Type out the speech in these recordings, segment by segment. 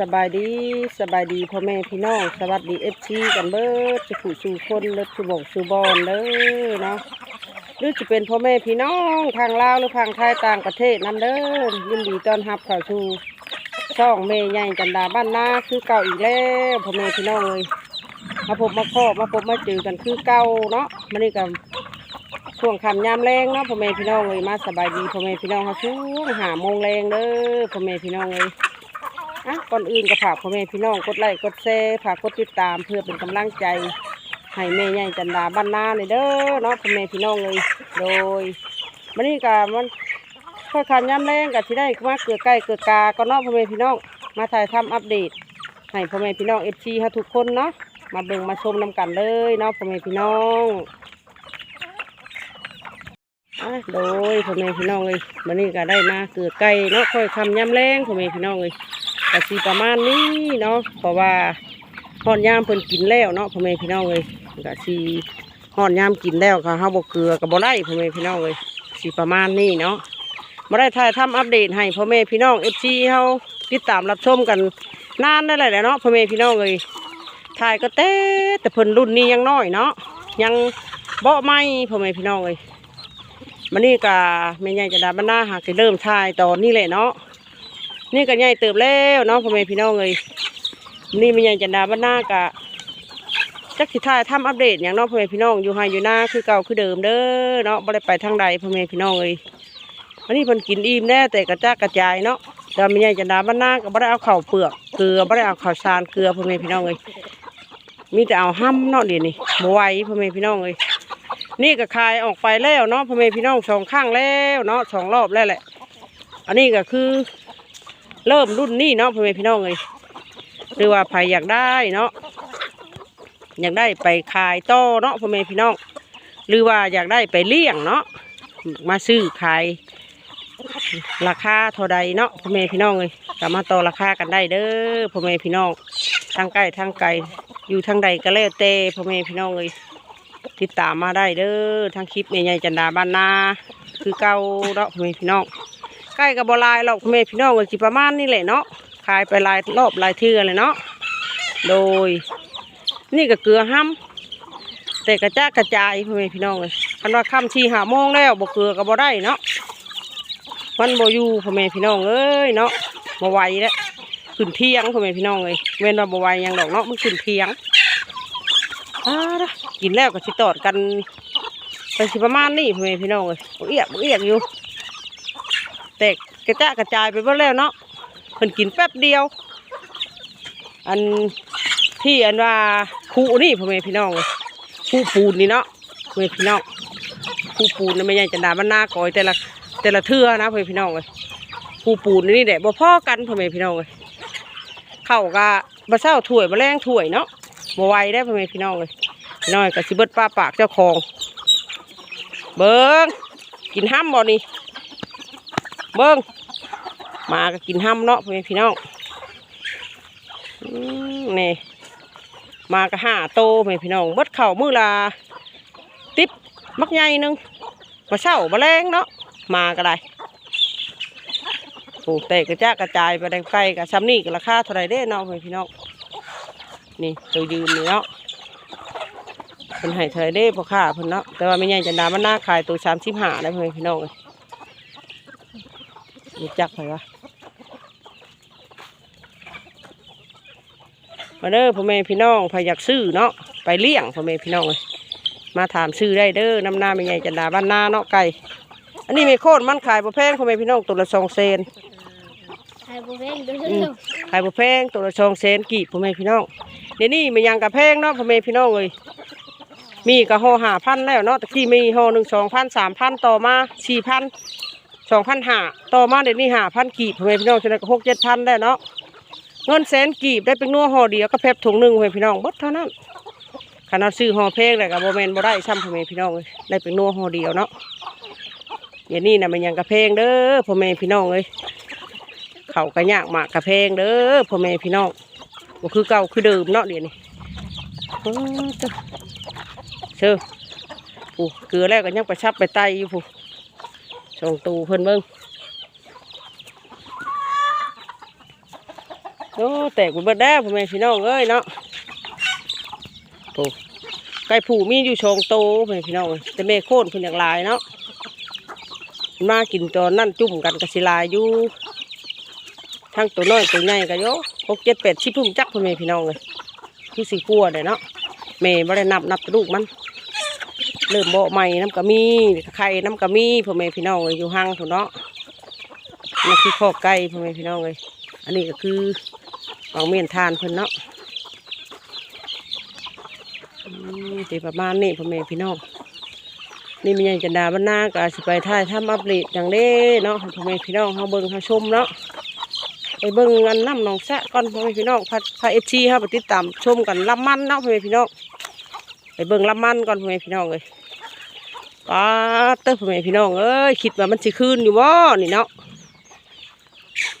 สบายดีสบายดีพ่อแม่พี่น้องสวัสดีเอฟซีกันเบิดจะผู้สู่คนเลิศสู่บกสู่บอนเลยเนาะหรือจะเป็นพ่อแม่พี่น้องทางลาวหรือทางไทยต่างประเทศนั่นเด้อยินดีต้อนรับเข้าสู่ช่องเมย์ใหญ่จันดาบ้านนาคือเก่าอีกแล้วพ่อแม่พี่น้องเลยมาพบมาพบมาพบมาเจอกันคือเก่าเนาะมันนี่กับช่วงคำยามแรงเนาะพ่อแม่พี่น้องเลยมาสบายดีพ่อแม่พี่น้องเขาช่วงหาโมงแรงเด้อพ่อแม่พี่น้องเลย อะก่อนอื่นก็ฝากพ่อแม่พี่น้องกดไลค์กดแชร์ฝากกดติดตามเพื่อเป็นกำลังใจให้แม่ใหญ่จันดาบ้านนาเลยเด้อเนาะพ่อแม่พี่น้องเลยโดยมันนี่ก็มันค่อยคำยามแรงกับที่ได้มาเกิดใกล้เกิดกาก็เนาะพ่อแม่พี่น้องมาถ่ายทำอัปเดตให้พ่อแม่พี่น้องเอฟซีทุกคนเนาะมาเบิ่งมาชมนำกันเลยเนาะพ่อแม่พี่น้องโดยพ่อแม่พี่น้องเลยวันนี้ก็ได้มาเกลือไก่เนาะค่อยคำย้ำแรงพ่อแม่พี่น้องเลย ก็สีประมาณนี้เนาะเพราะว่าห่อนยามเพิ่นกินแล้วเนาะพ่อแม่พี่น้องเลยก็สีห่อนยามกินแล้วก็เฮาบ่เกลือก็บ่ได้พ่อแม่พี่น้องเลยสีประมาณนี้เนาะบ่ได้ถ่ายทำอัปเดตให้พ่อแม่พี่น้อง FC เฮาติดตามรับชมกันนานได้เลยแหละเนาะพ่อแม่พี่น้องเลยถ่ายก็เต้แต่เพิ่นรุ่นนี้ยังน้อยเนาะยังเบาไม่พ่อแม่พี่น้องเลยมันนี่กะแม่ใหญ่จะดาบ้านหน้าหากเริ่มทายตอนนี้แหละเนาะ นี่ก็ใหญ่เติบแล้วเนาะพ่อแม่พี่น้องเลยนี่ม่ใหญ่จะดาบ้านหน้ากะจักสิทาทำอัปเดตอย่างเนาะพ่อแม่พี่น้องอยู่ไฮอยู่หน้าคือเก่าคือเดิมเด้อเนาะบ่ได้ไปทางใดพ่อแม่พี่น้องเลยวันนี้เพิ่นกินอิ่มแน่แต่กระจากระจายเนาะแต่ม่ใหญ่จะดาบ้านหน้าก็บ่ได้เอาเข้าเปลือกเกลือบ่ได้เอาเข้าวสารเกลือพ่อแม่พี่น้องเลยมีแต่เอาห้ำเนาะเดี๋ยวนี้บ่ไหวพ่อแม่พี่น้องเลยนี่ก็คายออกไปแล้วเนาะพ่อแม่พี่น้องสองข้างแล้วเนาะสองรอบแล้วแหละ อันนี้ก็คือ เริ่มรุ่นนี้เนาะพ่อแม่พี่น้องเลยหรือว่าใครอยากได้เนาะอยากได้ไปขายต่อเนาะพ่อแม่พี่น้อง หรือว่าอยากได้ไปเลี้ยงเนาะมาซื้อขายราคาเท่าใดเนาะพ่อแม่พี่น้องเลยสามารถต่อราคากันได้เด้อพ่อแม่พี่น้องทางใกล้ทางไกลอยู่ทางใดก็แล้วแต่พ่อแม่พี่น้องเลยติดตามมาได้เด้อทางคลิปใหญ่จันดาบ้านนาคือเก่าเนาะพ่อแม่พี่น้อง ใกล้กับบลายหรอกพ่อแม่พี่น้องก็สิประมาณนี้แหละเนาะขายไปลายรอบลายเทือเลยเนาะโดย นี่ก็เกลือห้ำแต่กระจากระจายพ่อแม่พี่น้องเลยคันว่าค่ำชีหาโมงแล้วบ่เกลือก็บ่ได้เนาะมันบ่อยู่พ่อแม่พี่น้องเอ้ยเนาะบ่ไหวแล้วขึ้นเที่ยงพ่อแม่พี่น้องเลยเว้นว่าบ่ไหวยังดอกเนาะมันขึ้นเที่ยงอ่ากินแล้วก็สิตอดกันไปสิประมาณนี้พ่อแม่พี่น้องเลยเอียกบ่เอียกอยู่ แต่กระจะกระจายไปหมดแล้วเนาะเพิ่นกินแป๊บเดียว อันที่อันว่าคูนี่พ่อแม่พี่น้องเลยคูปูนนี่เนาะพ่อแม่พี่น้องคูปูนนี่ไม่ใช่จันดามันหน้ากอยแต่ละแต่ละเทื่อนะพ่อแม่พี่น้องเลยคูปูนนี่แหละบ่พ่อกันพ่อแม่พี่น้องเลยเข้าก็บะเศร้าถ้วยบะแรงถ้วยเนาะบไวได้พ่อแม่พี่น้องเลยพี่น้อยก็สิเบิดป้าปากเจ้าของ เบิ้งกินห้ำบ่นี่ เบิ้งมาก็กินห้ำเนาะพ่อแม่พี่น้องนี่มาก็ห้าโตพ่อแม่พี่น้องเบิดเข่ามือละติ๊บมักใหญ่หนึงมาเช่ามาแรงเนาะมาก็ได้โอ้แต่กระจากระจายไปได้ไกลกับซ้ำนี่ก็ราคาเท่าไรเด้เนาะพ่อแม่พี่น้องนี่ตัวยืนเนาะเพิ่นให้เธอได้พอค่าเพิ่นเนาะแต่ว่าไม่ใหญ่จันดามันน่าขายตัวสามสิบห้าได้เพื่อนพี่น้องเลย รู้จักไหมวะมาเด้อพ่อแม่พี่น้องพอยากซื้อเนาะไปเลี้ยงพ่อแม่พี่น้องเลยมาถามซื้อได้เด้อน้ำหน้าไม่ใหญ่จันดาบ้านนาเนาะไก่อันนี้ไม่โคตรมันขายบ่แพงพ่อแม่พี่น้องตัวละสองเซนไข่บุเพ่งดูอืมขายบ่แพงตัวละสองเซนกี่พ่อแม่พี่น้องเดี๋ยวนี้มันยังกระแพงเนาะพ่อแม่พี่น้องเลยมีกระห่อหาพันแล้วเนาะตะกี้มีห่อหนึ่งสองพันสามพันต่อมาสี่พัน สองพันหาต่อมาเดี๋ยวนี้หาพันกีบพ่อแม่พี่น้องจะได้ก็หกเจ็ดพันได้เนาะเงินแสนกีบได้เป็นนัวห่อเดียวก็แพบถุงหนึ่งพ่อแม่พี่น้องบดเท่านั้นขนาดซื้อห่อเพลงเลยกับโบแมนบ่ได้ซ้ำพ่อแม่พี่น้องเลยได้เป็นนัวห่อเดียวเนาะเดี๋ยวนี้นะมันยังกระเพงเด้อพ่อแม่พี่น้องเลยเขากระยากหมากกระเพงเด้อพ่อแม่พี่น้องก็คือเก่าคือเดิมเนาะเดี๋ยวนี้เชื่อผู้เกลือแล้วก็ยังไปชับไปไตอยู่ผู้ ส่งตูเพิ่นเบิ่งโอ้แตกไปเบิดแล้พ่อแม่พี่น้องเอ้ยเนาะโอ้ไก่ผูมีอยู่ชองโตพ่อแม่พี่น้องเอ้ยแต่แม่โค่นเพิ่นอย่ากหลายเนาะมากินตอนนั่นจุ่มกันกะสิลายอยู่ทั้งตัวน้อยตัวใหญ่ก็โยหกเจ็ดแปดชิพุ่มจักพ่อแม่พี่น้องเลยคือสีกลัวเด้เนาะแม่บ่ได้นับนับลูกมัน เริ่มโบใหม่น้ำกะมีไข่น้ำกะมีพ่อแม่พี่น้องเลยอยู่ห้างพุ่นเนาะนี่คือข้อไก่พ่อแม่พี่น้องเลยอันนี้ก็คือของเมียนทานเพิ่นเนาะอืมสิประมาณนี้พ่อแม่พี่น้องนี่มีอย่างจันดาบรรณาก็สิไปถ่ายทำอัปเดตอย่างเด้เนาะพ่อแม่พี่น้องเฮาเบิ่งเฮาชมเนาะไปเบิ่งอันน้ำหนองสะก่อนพ่อแม่พี่น้องพัดพาเอชีเฮาไปติดตามชมกันลำมันเนาะพ่อแม่พี่น้อง ไปเบิ่งลำมันก่อนพ่อแม่พี่น้องเลยป้าเต้พ่อแม่พี่น้องเอ้ยคิดว่ามันสิคืนอยู่บ่นี่เนาะ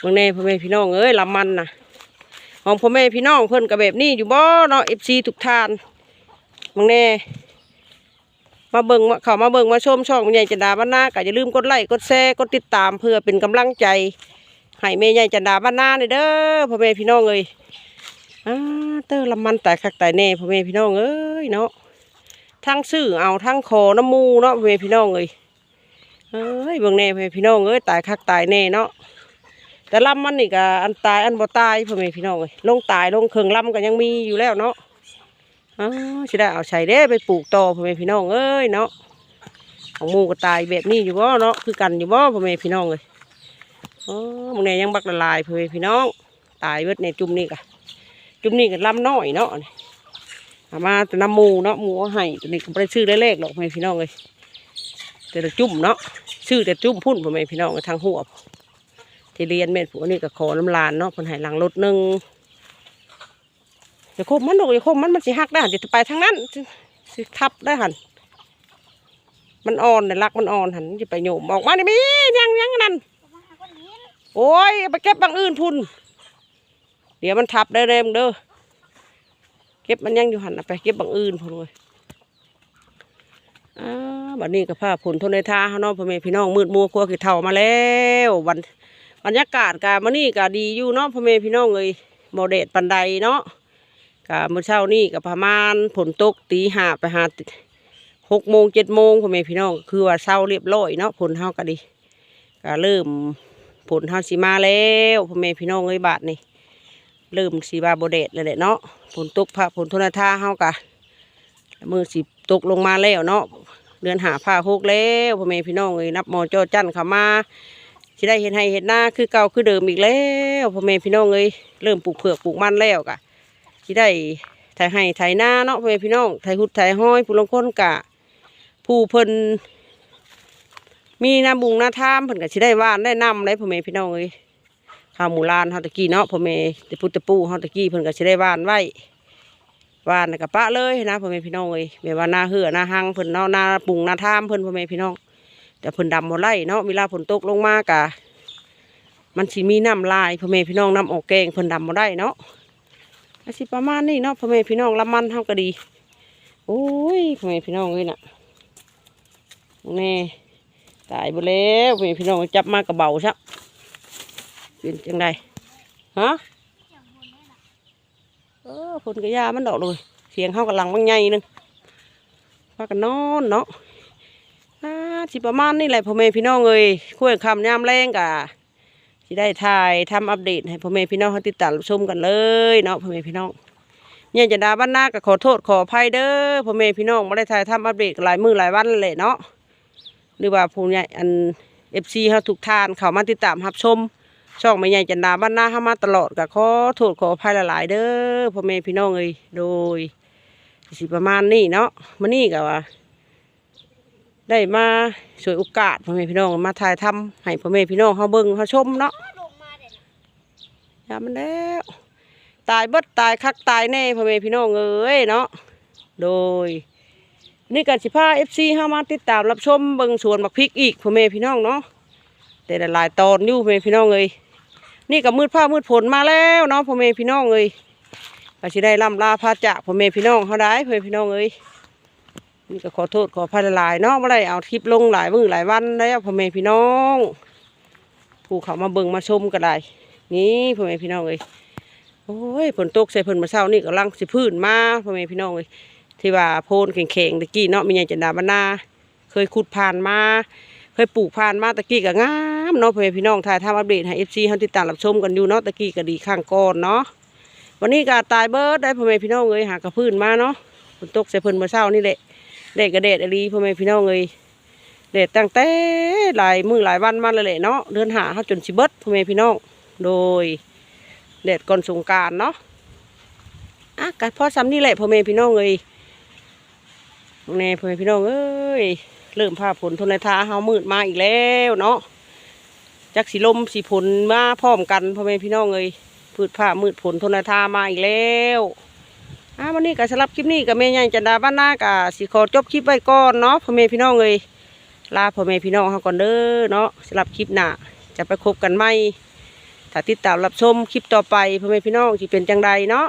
เมื่อแน่พ่อแม่พี่น้องเอ้ยลำมันนะของพ่อแม่พี่น้องเพิ่นกับแบบนี้อยู่บ่เนาะเอฟซีทุกทานเมื่อแน่มาเบิ่งมาเขามาเบิ่งมาชมช่องแม่ใหญ่จันดาบ้านนาก็อย่าลืมกดไลค์กดแชร์กดติดตามเพื่อเป็นกำลังใจให้แม่ใหญ่จันดาบ้านนาเลยเด้อพ่อแม่พี่น้องเอ้ยอ้าเต้ลำมันแต่คักแต่แน่พ่อแม่พี่น้องเอ้ยเนาะ ทั้งซื้อเอาทั้งคอน้ำมูเนาะเวพี่น้องเอ้ยเอ้ยเบิ่งแน่เวพี่น้องเอ้ยตายคักตายแน่เนาะแต่ลำมันนี่ก็อันตายอันบ่ตายพ่อแม่พี่น้องเอ้ยลงตายลงเครื่องลำก็ยังมีอยู่แล้วเนาะอ้าวสิได้เอาใส่เด้ไปปลูกต่อพ่อแม่พี่น้องเอ้ยเนาะของมูก็ตายแบบนี้อยู่บ่เนาะคือกันอยู่บ่พ่อแม่พี่น้องเอ้ยอ๋อมึงแน่ยังบักละลายพ่อแม่พี่น้อง ตายเบิดในจุ่มนี่กะจุ่มนี่ก็ลำน้อยเนาะามาแต่น้ำมูเนาะมูให้ตัวนี้ก็ไม่ได้ชื่อได้เลขหรอกแม่พี่น้องเลยแต่ละจุ่มเนาะชื่อแต่จุ่มพุ่นพ่อแม่พี่น้องทางหัวที่เรียนแม่นผัวนี่ก็ขอน้ำลานเนาะเพิ่นให้หลังรถหนึ่งอย่าคบมันดอกอย่าคบมันมันสิหักได้หันจะไปทางนั้นสิทับได้หันมันอ่อนเนี่ยรักมันอ่อนหันจะไปโยมออกมานี่มียังยังนั่นโอ้ยไปเก็บบางอื่นพุ่นเดี๋ยวมันทับได้เร็วเด้อ เก็บมันยังอยู่หันไปเก็บบางอื่นพอเลยอ่าบัดนี้ก็พาผลทนในท่าเขานาะพ่อแม่พี่น้องมืดมัวครัวขี้เท่ามาแล้ววันบรรยากาศกามานี่ก็ดีอยู่เนาะพ่อแม่พี่น้องเลยโมเดดปันไดเนาะกะเมื่อเช้านี่ก็ประมาณฝนตกตีห้าไปหาหกโมงเจ็ดโมงพ่อแม่พี่น้องคือว่าเช้าเรียบร้อยเนาะผลเฮาก็ดีก็เริ่มผลเฮาสิมาแล้วพ่อแม่พี่น้องเอ้ยบาทนี่ เริ่มสีบาโบเดดเลยแหละเนาะฝนตกผ้าฝนทนท่าเฮากะมือสิตกลงมาแล้วเนาะเดือนหาผ้าหกแล้วพ่อแม่พี่น้องเอ้ยนับมอจอจันเข้ามาสิได้เห็นให้เห็นหน้าคือเก่าคือเดิมอีกแล้วพ่อแม่พี่น้องเอ้ยเริ่มปลูกเผือกปลูกมันแล้วกะสิได้ไถให้ไถหน้าเนาะพ่อแม่พี่น้องไถหุดไถห้อยผู้ลงคนกะ ผู้เพิ่นมีน้ำบุงน้ำท่ามเพิ่นก็สิได้ว่านได้นำเลยพ่อแม่พี่น้องเอ้ย ข้าวหมูลานเฮาตะกี้เนาะพ่อแม่ตะพุตะปูเฮาตะกี้เพิ่นก็สิได้ว่านไว้หว่านแล้วก็ปะเลยนะพ่อแม่พี่น้องเอ้ยแม่ว่าหน้าเหือหน้าหังเพิ่นเนาะหน้าปรุงหน้าทามเพิ่นพ่อแม่พี่น้อง แต่เพิ่นดำบ่ไล่เนาะเวลาฝนตกลงมากะมันสิมีน้ำลายพ่อแม่พี่น้องน้ำออกแกงเพิ่นดำบ่ได้เนาะอาสิประมาณนี้เนาะพ่อแม่พี่น้องละมันเฮาก็ดี โอ้ยพ่อแม่พี่น้องเอ้ยน่ะแน่ตายบ่แล้วพ่อแม่พี่น้องจับมากระเบาซะ เป็นจังไดฮะเออผลกระยามันดอกเลยเสียงเข้ากับหลังบางใหญ่หนึงพากันนอนเนาะอ่าสิประมาณนี่แหละพ่อแม่พี่น้องเอ้ยคุยคำยามแรงกะสิได้ถ่ายทำอัปเดตให้พ่อแม่พี่น้องเขาติดตามชมกันเลยเนาะพ่อแม่พี่น้องเนี่ยจะดาบ้านนาก็ขอโทษขออภัยเด้อพ่อแม่พี่น้องไม่ได้ถ่ายทำอัปเดตหลายมือหลายวันเลยเนาะหรือว่าผู้ใหญ่อันเอฟซีเขาทุกทานเขามาติดตามรับชม ช่องไม่ใหญ่จันดาบ้านหน้าเข้ามาตลอดก็ขอโทษขออภัยหลายๆเด้อพ่อแม่พี่น้องเอ้ยโดยสิประมาณนี้เนาะมานี่ก็ว่า ได้มาสวยโอกาสพ่อแม่พี่น้องมาถ่ายทำให้พ่อแม่พี่น้องเขาเบิ่งเขาชมเนาะอย่ามันแล้วตายเบิดตายคักตายแน่พ่อแม่พี่น้องเอ้ยเนาะโดยนี่กันสิพาเอฟซีเข้ามาติดตามรับชมเบิ่งสวนบักพริกอีกพ่อแม่พี่น้องเนาะแต่หลายตอนอยู่พ่อแม่พี่น้องเอ้ย นี่ก็มืดผ้ามืดฝนมาแล้วเนาะพ่อแม่พี่น้องเอ้ยก็สิได้ล่ำลาพาจาพ่อแม่พี่น้องเขาได้พ่อแม่พี่น้องเอ้ยนี่ก็ขอโทษขออภัยหลายเนาะไม่ได้เอาคลิปลงหลายมือหลายวันแล้วพ่อแม่พี่น้องผู้เขามาเบิ่งมาชมก็ได้ นี่พ่อแม่พี่น้องเอ้ยโอ้ยฝนตกใส่เพิ่นมาเช้านี่กำลังสิพื้นมาพ่อแม่พี่น้องเอ้ยที่ว่าโพนแข็งๆตะกี้เนาะมีหยังจันดาบรรณาเคยขุดผ่านมา เคยปลูกผ่านมาตะกี้ก็งามเนาะพ่อแม่พี่น้องถ่ายทำอัปเดตให้ FC เฮาติดตามรับชมกันอยู่เนาะตะกี้ก็ดีข้างก่อนเนาะวันนี้ก็ตายเบิร์ดได้พ่อแม่พี่น้องเอ้ยหากระพื้นมาเนาะฝนตกใส่เพิ่นมาเช้านี่แหละแดดก็แดดอหลีพ่อแม่พี่น้องเอ้ยแดดตั้งแต่หลายมือหลายวันมาแล้วแหละเนาะเดือนหาเฮาจนสิเบิดพ่อแม่พี่น้องโดยแดดก่อนสงการเนาะอะกัพ่อซ้ำนี่แหละพ่อแม่พี่น้องเอ้ยแน่พ่อแม่พี่น้องเอ้ย เริ่มพาผลทนในทาเฮามืดมาอีกแล้วเนาะจักสีลมสีผลมาพร้อมกันพ่อแม่พี่น้องเอ้ยพืชผ้ามืดผลทนในทามาอีกแล้วอะวันนี้ก็สำหรับคลิปนี้กับแม่ใหญ่จันดาบ้านนากะสิขอจบคลิปไว้ก่อนเนาะพ่อแม่พี่น้องเอ้ยลาพ่อแม่พี่น้องเฮาก่อนเด้อเนาะสำหรับคลิปหน้าจะไปคบกันไหมถ้าติดตามรับชมคลิปต่อไปพ่อแม่พี่น้องที่เป็นจังใดเนาะ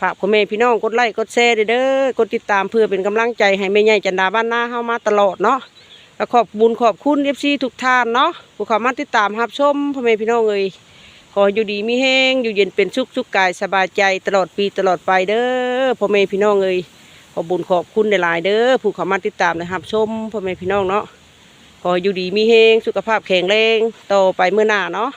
ฝากพ่อแม่พี่น้องกดไลค์กดแชร์เด้อกดติดตามเพื่อเป็นกำลังใจให้แม่ใหญ่จันดาบ้านนาเฮามาตลอดเนาะแล้วขอบบุญขอบคุณเอฟซีทุกท่านเนาะผู้เข้ามาติดตามรับชมพ่อแม่พี่น้องเอ้ยขออยู่ดีมีแห้งอยู่เย็นเป็นสุขสุขกายสบายใจตลอดปีตลอดไปเด้อพ่อแม่พี่น้องเอ้ยขอบุญขอบคุณหลายเด้อผู้เข้ามาติดตามนะครับชมพ่อแม่พี่น้องเนาะขออยู่ดีมีแห้งสุขภาพแข็งแรงโตไปเมื่อหน้าเนาะ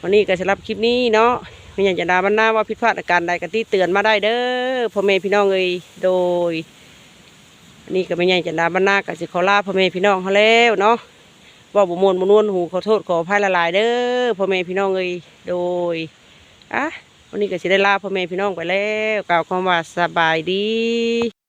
วันนี้ก็สำหรับคลิปนี้เนาะ ม่อย่างจะดาบันหน้าว่าผิดพลาดอาการใดกันที่เตือนมาได้เด้อพ่อแม่พี่น้องเลยโดยนี่ก็ไม่อยากจะดาบันหน้าก็สิขอลาพ่อแม่พี่น้องเขาแล้วเนาะว่าบุมวนบุนวนหูขอโทษขอพายละลายเด้อพ่อแม่พี่น้องเลยโดยอะวันนี้ก็สิได้ลาพ่อแม่พี่น้องไปแล้วกล่าวคำว่าสบายดี